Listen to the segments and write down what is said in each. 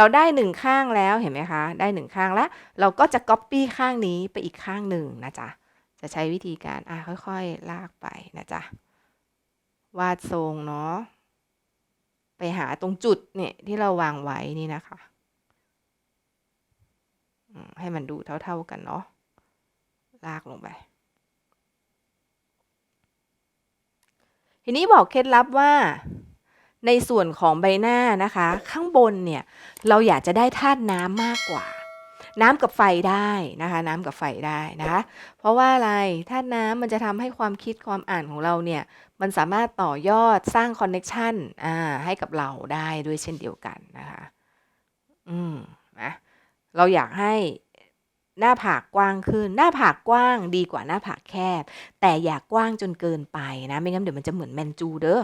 เราได้หนึ่งข้างแล้วเห็นไหมคะ ได้หนึ่งข้างแล้ว เราก็จะ copy ข้างนี้ไปอีกข้างหนึ่งนะจ๊ะ จะใช้วิธีการอะค่อยๆ ลากไปนะจ๊ะ วาดทรงเนาะ ไปหาตรงจุดเนี่ยที่เราวางไว้นี่นะคะ ให้มันดูเท่าๆกันเนาะ ลากลงไป ทีนี้บอกเคล็ดลับว่า ในส่วนของใบหน้านะคะ ข้างบนเนี่ยเราอยากจะได้ธาตุน้ำมากกว่า น้ำกับไฟได้นะคะ น้ำกับไฟได้นะคะเพราะว่าอะไรธาตุน้ำมันจะทำให้ความคิดความอ่านของเราเนี่ยมันสามารถต่อยอดสร้างคอนเน็กชันอ่าให้กับเราได้ด้วยเช่นเดียวกันนะคะอืมนะเราอยากให้หน้าผากกว้างขึ้น หน้าผากกว้างดีกว่าหน้าผากแคบ แต่อย่ากว้างจนเกินไปนะ ไม่งั้นเดี๋ยวมันจะเหมือนแมนจูเด้อ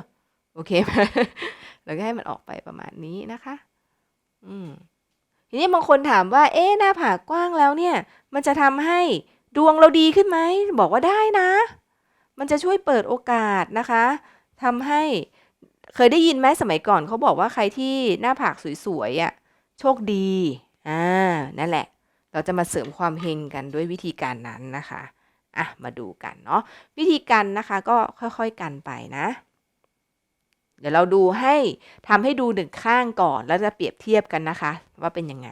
โอเคไหมแล้วก็ให้มันออกไปประมาณนี้นะคะ อืมทีนี้บางคนถามว่า เอ๊ะหน้าผากกว้างแล้วเนี่ย มันจะทำให้ดวงเราดีขึ้นไหม บอกว่าได้นะ มันจะช่วยเปิดโอกาสนะคะทำให้เคยได้ยินไหมสมัยก่อนเขาบอกว่าใครที่หน้าผากสวยๆอะโชคดี อ่า นั่นแหละ เราจะมาเสริมความเฮงกันด้วยวิธีการนั้นนะคะ อะ มาดูกันเนาะ วิธีการนะคะก็ค่อยๆกันไปนะ เดี๋ยวเราดูให้ทำให้ดูหนึ่งข้างก่อน แล้วจะเปรียบเทียบกันนะคะ ว่าเป็นยังไง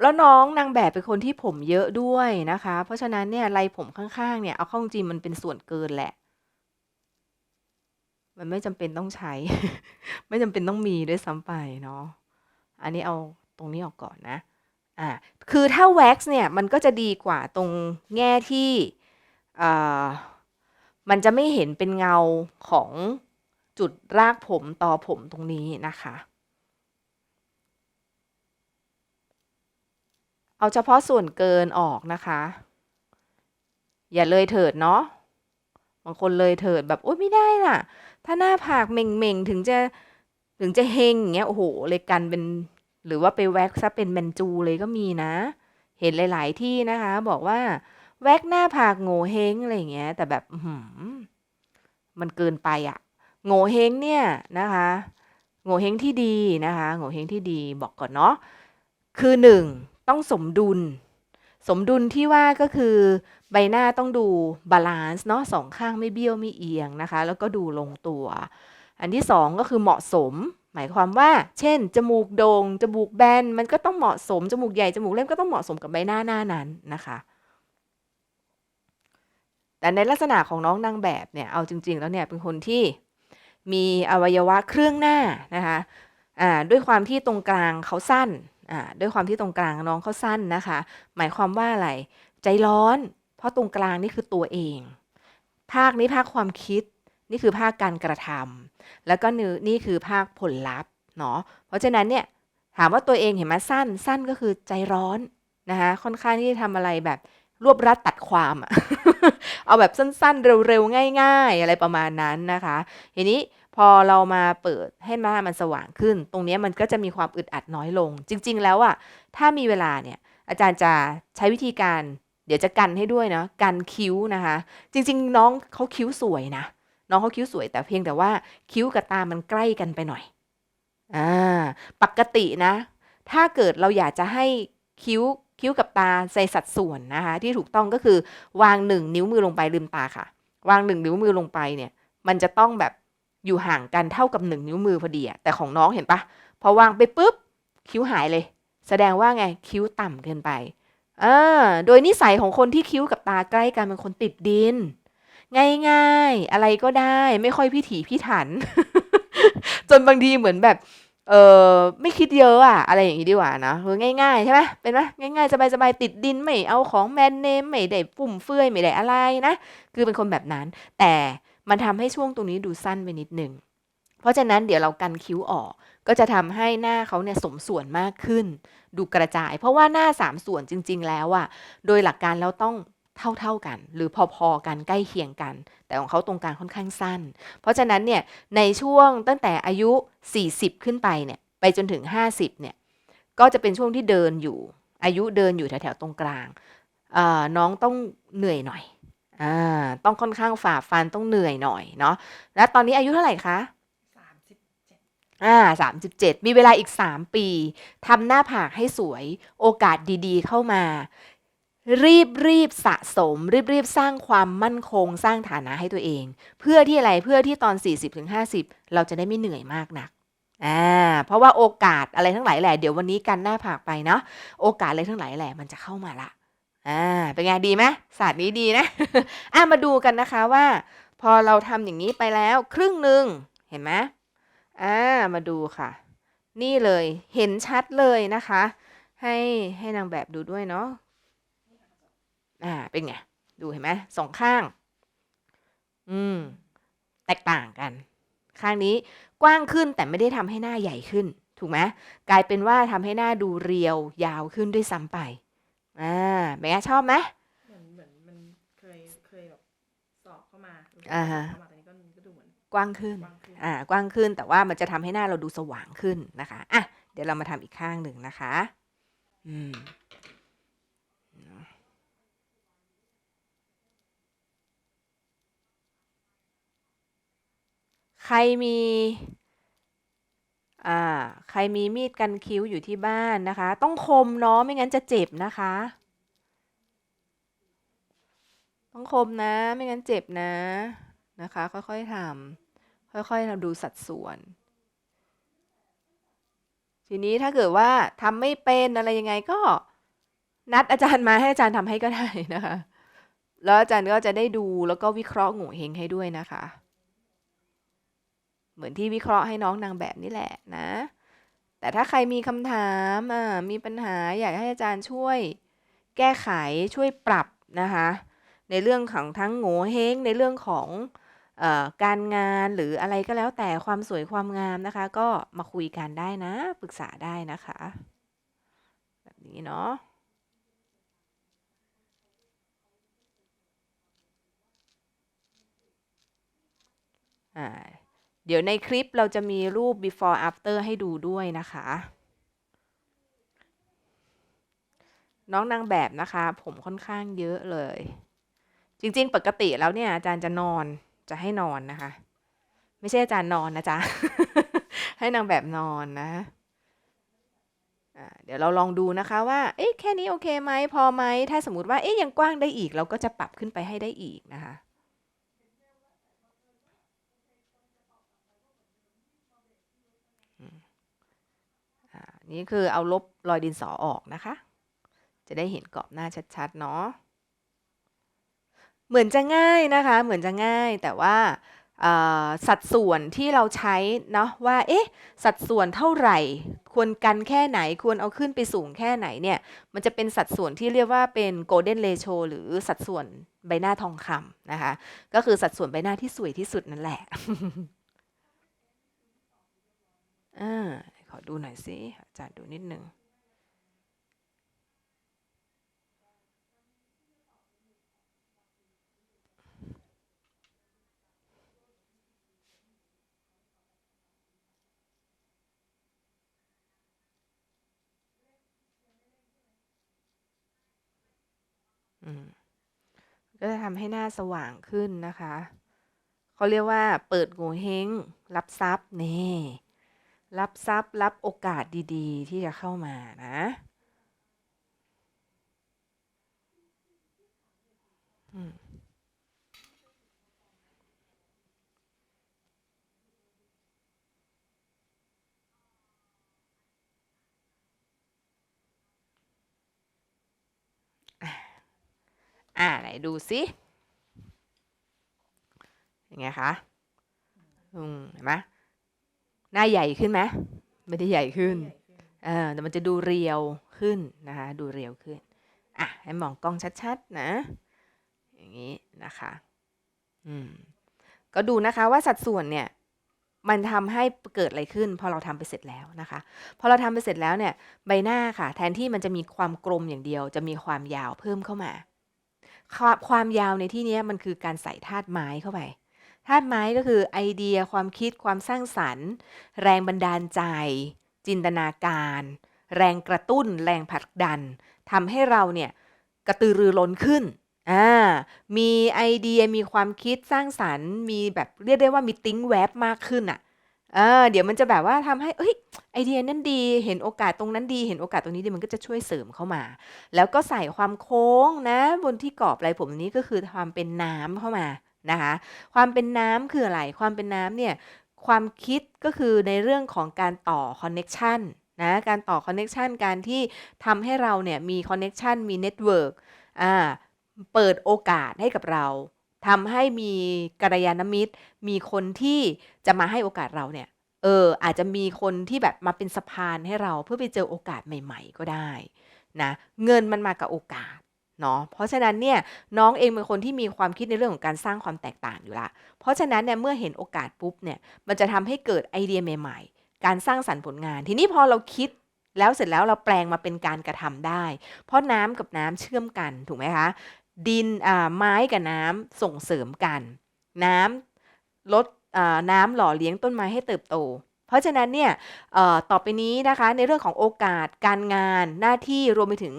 แล้วน้องนางแบบเป็นคนที่ผมเยอะด้วยนะคะ เพราะฉะนั้นเนี่ยไรผมข้างๆเนี่ยเอาเข้าจริงมันเป็นส่วนเกินแหละ มันไม่จำเป็นต้องใช้ ไม่จำเป็นต้องมีด้วยซ้ำไปเนาะอันนี้เอาตรงนี้ออกก่อนนะอ่าคือถ้าแว็กซ์เนี่ยมันก็จะดีกว่าตรงแง่ที่อ่า มันจะไม่เห็นเป็นเงาของจุดรากผมต่อผมตรงนี้นะคะ เอาเฉพาะส่วนเกินออกนะคะ อย่าเลยเถิดเนาะบางคนเลยเถิดแบบโอ๊ยไม่ได้ล่ะ ถ้าหน้าผากเม่งๆ ถึงจะถึงจะเฮงอย่างเงี้ยโอ้โหเลยกันเป็นหรือว่าไปแว็กซ์ซะเป็นแมนจูเลยก็มีนะ เห็นหลาย ๆ ที่นะคะ บอกว่า แว็กหน้าผากโง่เฮงอะไรอย่างเงี้ย แต่แบบมันเกินไปอะโง่เฮงเนี่ยนะคะ โง่เฮงที่ดีนะคะ โง่เฮงที่ดีบอกก่อนเนาะคือหนึ่งต้องสมดุล สมดุลที่ว่าก็คือใบหน้าต้องดูบาลานซ์เนาะสองข้างไม่เบี้ยวไม่เอียงนะคะ แล้วก็ดูลงตัว อันที่สองก็คือเหมาะสม หมายความว่า เช่น จมูกโดง่งจมูกแบนมันก็ต้องเหมาะสม จมูกใหญ่ จมูกเล่มก็ต้องเหมาะสมกับใบหน้าหน้านั้นนะคะ แต่ในลักษณะของน้องนางแบบเนี่ยเอาจริง ๆ แล้วเนี่ยเป็นคนที่มีอวัยวะเครื่องหน้านะคะอ่าด้วยความที่ตรงกลางเขาสั้นอ่าด้วยความที่ตรงกลางน้องเขาสั้นนะคะ หมายความว่าอะไรใจร้อน เพราะตรงกลางนี่คือตัวเอง ภาคนี้ภาคความคิดนี่คือภาคการกระทำแล้วก็นี่นี่คือภาคผลลัพธ์เนาะเพราะฉะนั้นเนี่ยถามว่าตัวเองเห็นไหมสั้นสั้นก็คือใจร้อนนะคะค่อนข้างที่จะทำอะไรแบบ รวบรัดตัดความอะเอาแบบสั้นๆ เร็วๆ ง่าย ๆ อะไรประมาณนั้นนะคะ ทีนี้พอเรามาเปิดให้หน้ามันสว่างขึ้น ตรงนี้มันก็จะมีความอึดอัดน้อยลง จริง ๆ แล้วอะถ้ามีเวลาเนี่ย อาจารย์จะใช้วิธีการ เดี๋ยวจะกันให้ด้วยเนาะกันคิ้วนะคะ จริง ๆ น้องเขาคิ้วสวยนะ น้องเขาคิ้วสวยแต่เพียงแต่ว่าคิ้วกับตามันใกล้กันไปหน่อยอ่าปกตินะ ถ้าเกิดเราอยากจะให้คิ้ว คิ้วกับตาใส่สัดส่วนนะคะ ที่ถูกต้องก็คือวางหนึ่งนิ้วมือลงไปลืมตาค่ะ วางหนึ่งนิ้วมือลงไปเนี่ย มันจะต้องแบบอยู่ห่างกันเท่ากับหนึ่งนิ้วมือพอดีอะแต่ของน้องเห็นปะพอวางไปปุ๊บ คิ้วหายเลย แสดงว่าไงคิ้วต่ำเกินไปอ่าโดยนิสัยของคนที่คิ้วกับตาใกล้กันเป็นคนติดดิน ง่ายๆ อะไรก็ได้ไม่ค่อยพิถีพิถัน จนบางทีเหมือนแบบ เออไม่คิดเยอะอะอะไรอย่างนี้ดีกว่านะคือง่ายๆใช่ไหมเป็นไหมง่ายๆสบายๆติดดินไม่เอาของแบรนด์เนมไม่ได้ฟุ่มเฟื่อยไม่ได้อะไรนะ คือเป็นคนแบบนั้น แต่มันทำให้ช่วงตรงนี้ดูสั้นไปนิดหนึ่งเพราะฉะนั้นเดี๋ยวเรากันคิ้วออก ก็จะทำให้หน้าเขาเนี่ยสมส่วนมากขึ้น ดูกระจาย เพราะว่าหน้าสามส่วนจริง ๆ แล้วอะโดยหลักการแล้วต้อง เท่าๆกัน หรือพอๆกันใกล้เคียงกัน แต่ของเขาตรงกลางค่อนข้างสั้น เพราะฉะนั้นเนี่ยในช่วงตั้งแต่อายุ 40 ขึ้นไปเนี่ยไปจนถึง 50เนี่ยก็จะเป็นช่วงที่เดินอยู่ อายุเดินอยู่แถวๆตรงกลางเอ่อน้องต้องเหนื่อยหน่อยอ่าต้องค่อนข้างฝ่าฟันต้องเหนื่อยหน่อยเนาะแล้วตอนนี้อายุเท่าไหร่คะสามสิบเจ็ดอ่าสามสิบเจ็ดมีเวลาอีกสามปีทำหน้าผากให้สวย โอกาสดีๆ เข้ามา รีบรีบสะสม รีบรีบสร้างความมั่นคง สร้างฐานะให้ตัวเอง เพื่อที่อะไรเพื่อที่ตอน 40-50 เราจะได้ไม่เหนื่อยมากนักอ่าเพราะว่าโอกาสอะไรทั้งหลายแหละเดี๋ยววันนี้กันหน้าผากไปเนาะโอกาสอะไรทั้งหลายแหละมันจะเข้ามาละอ่าเป็นไงดีไหมศาสตร์นี้ดีนะอ่ามาดูกันนะคะว่า พอเราทำอย่างนี้ไปแล้วครึ่งหนึ่งเห็นไหมอ่ามาดูค่ะ นี่เลยเห็นชัดเลยนะคะ ให้ให้นางแบบดูด้วยเนาะ อ่าเป็นไง ดูเห็นไหมสองข้าง อืม แตกต่างกัน ข้างนี้กว้างขึ้นแต่ไม่ได้ทำให้หน้าใหญ่ขึ้น ถูกไหมกลายเป็นว่าทำให้หน้าดูเรียวยาวขึ้นด้วยซ้ำไป อ่าเป็นไงชอบไหมเหมือนเหมือนมันเคยเคยแบบสอบเข้ามารู้สึกอ่าฮะเข้ามาแต่นี้ก็ก็ดูเหมือนกว้างขึ้นกว้างขึ้น อ่า กว้างขึ้น แต่ว่ามันจะทำให้หน้าเราดูสว่างขึ้นนะคะ อะ เดี๋ยวเรามาทำอีกข้างหนึ่งนะคะ อืม ใครมีอ่าใครมีมีดกันคิ้วอยู่ที่บ้านนะคะ ต้องคมเนาะไม่งั้นจะเจ็บนะคะ ต้องคมนะไม่งั้นเจ็บนะนะคะ ค่อยๆทำค่อยๆทำดูสัดส่วน ทีนี้ถ้าเกิดว่าทำไม่เป็นอะไรยังไงก็นัดอาจารย์มาให้อาจารย์ทำให้ก็ได้นะคะ แล้วอาจารย์ก็จะได้ดูแล้วก็วิเคราะห์โง่เฮงให้ด้วยนะคะ เหมือนที่วิเคราะห์ให้น้องนางแบบนี่แหละนะ แต่ถ้าใครมีคำถามมีปัญหาอยากให้อาจารย์ช่วย แก้ไขช่วยปรับนะคะ ในเรื่องของทั้งโง่เฮงในเรื่องของออการงานหรืออะไรก็แล้วแต่ความสวยความงามนะคะ ก็มาคุยกันได้นะ ปรึกษาได้นะคะ แบบนี้เนาะอ่า เดี๋ยวในคลิปเราจะมีรูป before after ให้ดูด้วยนะคะ น้องนางแบบนะคะ ผมค่อนข้างเยอะเลย จริง ๆ ปกติแล้วเนี่ยอาจารย์จะนอนจะให้นอนนะคะ ไม่ใช่อาจารย์นอนนะจ๊ะ ให้นางแบบนอนนะเดี๋ยวเราลองดูนะคะว่า เอ๊ะแค่นี้โอเคไหมพอไหม ถ้าสมมติว่า เอ๊ะยังกว้างได้อีก เราก็จะปรับขึ้นไปให้ได้อีกนะคะ นี่คือเอาลบรอยดินสอออกนะคะ จะได้เห็นกรอบหน้าชัดๆเนาะเหมือนจะง่ายนะคะ เหมือนจะง่ายแต่ว่าสัดส่วนที่เราใช้เนาะว่าเอ๊ะสัดส่วนเท่าไหร่ ควรกันแค่ไหนควรเอาขึ้นไปสูงแค่ไหนเนี่ยมันจะเป็นสัดส่วนที่เรียกว่าเป็น golden ratio หรือสัดส่วนใบหน้าทองคำนะคะ ก็คือสัดส่วนใบหน้าที่สวยที่สุดนั่นแหละ อ่าขอดูหน่อยสิอาจารย์ดูนิดหนึ่งก็จะทำให้หน้าสว่างขึ้นนะคะ เขาเรียกว่าเปิดโงเฮงรับทรัพย์นี่ รับทรัพย์รับโอกาสดีๆ ที่จะเข้ามานะอ่าไหนดูสิยังไงคะอืมเห็นไหม หน้าใหญ่ขึ้นไหมไม่ได้ใหญ่ขึ้นใหญ่ขึ้นเออแต่มันจะดูเรียวขึ้นนะคะดูเรียวขึ้นอะให้มองกล้องชัดๆนะ อย่างนี้นะคะอืมก็ดูนะคะว่าสัดส่วนเนี่ยมันทำให้เกิดอะไรขึ้น พอเราทำไปเสร็จแล้วนะคะพอเราทำไปเสร็จแล้วเนี่ยใบหน้าค่ะ แทนที่มันจะมีความกลมอย่างเดียว จะมีความยาวเพิ่มเข้ามา ความความยาวในที่เนี้ยมันคือการใส่ธาตุไม้เข้าไป ธาตุไม้ก็คือไอเดียความคิดความสร้างสรรค์ แรงบันดาลใจ จินตนาการ แรงกระตุ้น แรงผลักดันทำให้เราเนี่ยกระตือรือร้นขึ้นอ่ามีไอเดียมีความคิดสร้างสรรค์ มีแบบเรียกได้ว่ามีติ้งแวบมากขึ้นอะเออเดี๋ยวมันจะแบบว่าทำให้เอ้ยไอเดียนั้นดีเห็นโอกาสตรงนั้นดีเห็นโอกาสตรงนี้ดีมันก็จะช่วยเสริมเข้ามา แล้วก็ใส่ความโค้งนะ บนที่กรอบไรผมนี้ก็คือความเป็นน้ำเข้ามา นะคะความเป็นน้ำคืออะไร ความเป็นน้ำเนี่ยความคิดก็คือในเรื่องของการต่อคอนเน็กชันนะการต่อคอนเน็กชันการที่ทำให้เราเนี่ยมีคอนเน็กชันมีเน็ตเวิร์กอ่าเปิดโอกาสให้กับเราทำให้มีกัลยาณมิตร มีคนที่จะมาให้โอกาสเราเนี่ยเอออาจจะมีคนที่แบบมาเป็นสะพานให้เราเพื่อไปเจอโอกาสใหม่ ๆ ก็ได้นะเงินมันมากับโอกาส เนาะเพราะฉะนั้นเนี่ยน้องเองเป็นคนที่มีความคิดในเรื่องของการสร้างความแตกต่างอยู่ละเพราะฉะนั้นเนี่ยเมื่อเห็นโอกาสปุ๊บเนี่ยมันจะทำให้เกิดไอเดียใหม่ ๆ การสร้างสรรค์ผลงาน ทีนี้พอเราคิดแล้วเสร็จแล้วเราแปลงมาเป็นการกระทำได้ เพราะน้ำกับน้ำเชื่อมกันถูกไหมคะดินไม้กับน้ำส่งเสริมกัน น้ำลดน้ำหล่อเลี้ยงต้นไม้ให้เติบโต เพราะฉะนั้นเนี่ยต่อไปนี้นะคะในเรื่องของโอกาสการงานหน้าที่รวมไปถึง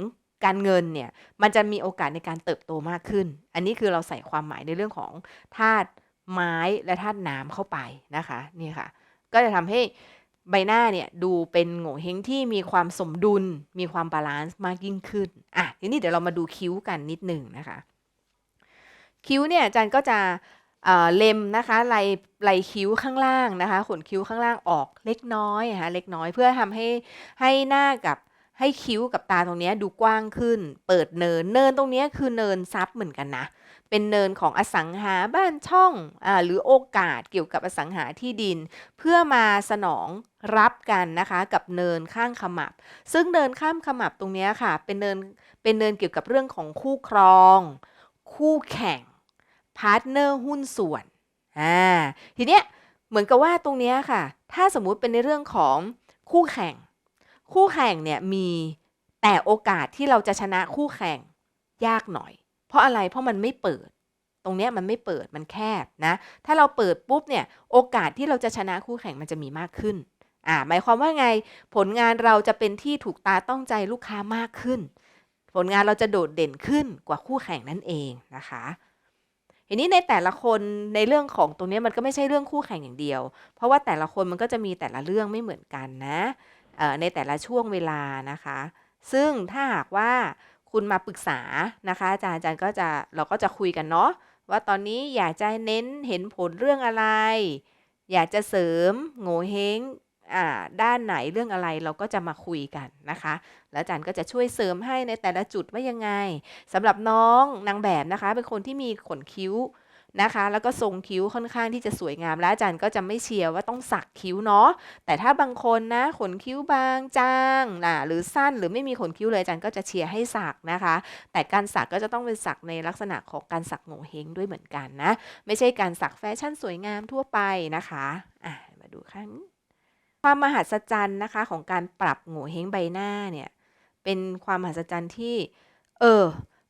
การเงินเนี่ยมันจะมีโอกาสในการเติบโตมากขึ้น อันนี้คือเราใส่ความหมายในเรื่องของธาตุไม้และธาตุน้ำเข้าไปนะคะนี่ค่ะ ก็จะทำให้ใบหน้าเนี่ยดูเป็นโง่เฮงที่มีความสมดุล มีความบาลานซ์มากยิ่งขึ้นอะทีนี้เดี๋ยวเรามาดูคิ้วกันนิดหนึ่งนะคะ คิ้วเนี่ยอาจารย์ก็จะเล็มนะคะไหลไหลคิ้วข้างล่างนะคะ ขนคิ้วข้างล่างออกเล็กน้อยนะคะเล็กน้อยเพื่อทำให้ให้หน้ากับ ให้คิ้วกับตาตรงนี้ดูกว้างขึ้น เปิดเนิน เนินตรงนี้คือเนินซับเหมือนกันนะ เป็นเนินของอสังหาบ้านช่องอหรือโอกาสเกี่ยวกับอสังหาที่ดิน เพื่อมาสนองรับกันนะคะกับเนินข้างขมับ ซึ่งเนินข้ามขมับตรงนี้ค่ะ เป็นเนินเป็นเนินเกี่ยวกับเรื่องของคู่ครอง คู่แข่งพาร์ทเนอร์หุ้นส่วนอ่าทีเนี้ยเหมือนกับว่าตรงนี้ค่ะ ถ้าสมมุติเป็นในเรื่องของคู่แข่ง คู่แข่งเนี่ยมีแต่โอกาสที่เราจะชนะคู่แข่งยากหน่อย เพราะอะไรเพราะมันไม่เปิด ตรงเนี้ยมันไม่เปิดมันแคบนะ ถ้าเราเปิดปุ๊บเนี่ยโอกาสที่เราจะชนะคู่แข่งมันจะมีมากขึ้นอ่าหมายความว่าไงผลงานเราจะเป็นที่ถูกตาต้องใจลูกค้ามากขึ้น ผลงานเราจะโดดเด่นขึ้นกว่าคู่แข่งนั่นเองนะคะทีนี้ในแต่ละคนในเรื่องของตรงนี้มันก็ไม่ใช่เรื่องคู่แข่งอย่างเดียว เพราะว่าแต่ละคนมันก็จะมีแต่ละเรื่องไม่เหมือนกันนะ ในแต่ละช่วงเวลานะคะ ซึ่งถ้าหากว่าคุณมาปรึกษานะคะอาจารย์อาจารย์ก็จะเราก็จะคุยกันเนาะว่าตอนนี้อยากจะเน้นเห็นผลเรื่องอะไร อยากจะเสริมโง่เฮงอ่าด้านไหนเรื่องอะไรเราก็จะมาคุยกันนะคะ แล้วอาจารย์ก็จะช่วยเสริมให้ในแต่ละจุดว่ายังไงสำหรับน้องนางแบบนะคะ เป็นคนที่มีขนคิ้ว นะคะ แล้วก็ทรงคิ้วค่อนข้างที่จะสวยงาม และอาจารย์ก็จะไม่เชียร์ว่าต้องสักคิ้วเนาะ แต่ถ้าบางคนนะขนคิ้วบางจางนะหรือสั้นหรือไม่มีขนคิ้วเลยอาจารย์ก็จะเชียร์ให้สักนะคะ แต่การสักก็จะต้องเป็นสักในลักษณะของการสักโง่เฮงด้วยเหมือนกันนะ ไม่ใช่การสักแฟชั่นสวยงามทั่วไปนะคะอะมาดูข้างนี้ความมหัศจรรย์นะคะของการปรับโง่เฮงใบหน้าเนี่ยเป็นความมหัศจรรย์ที่ เออ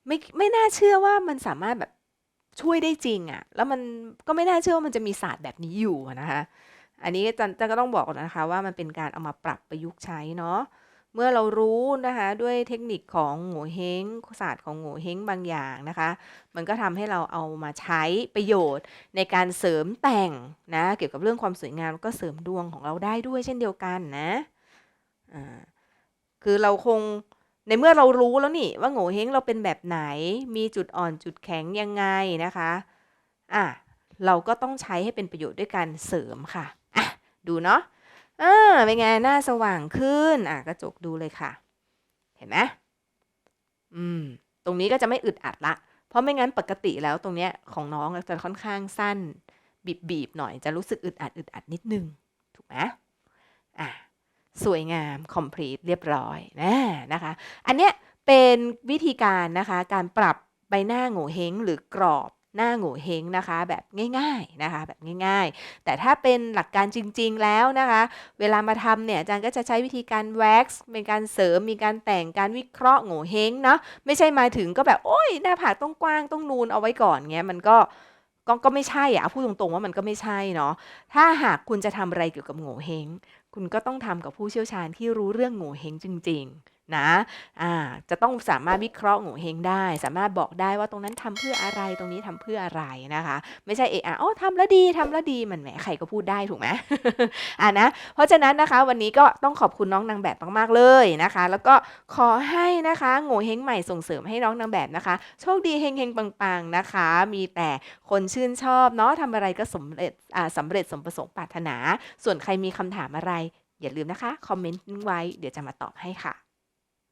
ไม่ไม่น่าเชื่อว่ามันสามารถแบบ ช่วยได้จริงอะ่ะ แล้วมันก็ไม่น่าเชื่อว่ามันจะมีศาสตร์แบบนี้อยู่นะคะ อันนี้จันจันก็ต้องบอกนะคะว่ามันเป็นการเอามาปรับประยุกต์ใช้เนาะ เมื่อเรารู้นะคะด้วยเทคนิคของโง่เฮงศาสตร์ของโง่เฮงบางอย่างนะคะ มันก็ทำให้เราเอามาใช้ประโยชน์ในการเสริมแต่งนะเกี่ยวกับเรื่องความสวยงามก็เสริมดวงของเราได้ด้วยเช่นเดียวกันนะ อ่า คือเราคง ในเมื่อเรารู้แล้วนี่ว่าโง่เฮงเราเป็นแบบไหน มีจุดอ่อนจุดแข็งยังไงนะคะอะเราก็ต้องใช้ให้เป็นประโยชน์ด้วยการเสริมค่ะอะดูเนาะอ่าเป็นไงหน้าสว่างขึ้นอะกระจกดูเลยค่ะ เห็นไหมอืม ตรงนี้ก็จะไม่อึดอัดละ เพราะไม่งั้นปกติแล้วตรงเนี้ยของน้องจะค่อนข้างสั้น บีบๆหน่อยจะรู้สึกอึดอัดอึดอัดนิดนึง ถูกไหมอะ สวยงาม complete เรียบร้อยนะนะคะ อันเนี้ยเป็นวิธีการนะคะการปรับใบหน้าโง่เฮงหรือกรอบหน้าโง่เฮงนะคะแบบง่ายๆนะคะแบบง่ายๆ แต่ถ้าเป็นหลักการจริงๆแล้วนะคะ เวลามาทำเนี่ยอาจารย์ก็จะใช้วิธีการแว็กซ์เป็นการเสริมมีการแต่งการวิเคราะห์โง่เฮงเนาะไม่ใช่มาถึงก็แบบโอ้ยหน้าผากต้องกว้างต้องนูนเอาไว้ก่อนเงี้ยมันก็ก็ก็ไม่ใช่อะพูดตรงๆว่ามันก็ไม่ใช่เนาะถ้าหากคุณจะทำอะไรเกี่ยวกับโง่เฮง คุณก็ต้องทำกับผู้เชี่ยวชาญที่รู้เรื่องโง่เฮงจริง ๆ นะจะต้องสามารถวิเคราะห์โง่เฮงได้ สามารถบอกได้ว่าตรงนั้นทำเพื่ออะไรตรงนี้ทำเพื่ออะไรนะคะ ไม่ใช่เออโอ้ทำแล้วดีทำแล้วดีมันแหมใครก็พูดได้ถูกไหมอ่านะเพราะฉะนั้นนะคะวันนี้ก็ต้องขอบคุณน้องนางแบบมากๆเลยนะคะ แล้วก็ขอให้นะคะโง่เฮงใหม่ส่งเสริมให้น้องนางแบบนะคะ โชคดีเฮงเฮงปังๆนะคะ มีแต่คนชื่นชอบเนาะทำอะไรก็สำเร็จอ่าสำเร็จสมประสงค์ปรารถนา ส่วนใครมีคำถามอะไร อย่าลืมนะคะ คอมเมนต์ไว้เดี๋ยวจะมาตอบให้ค่ะ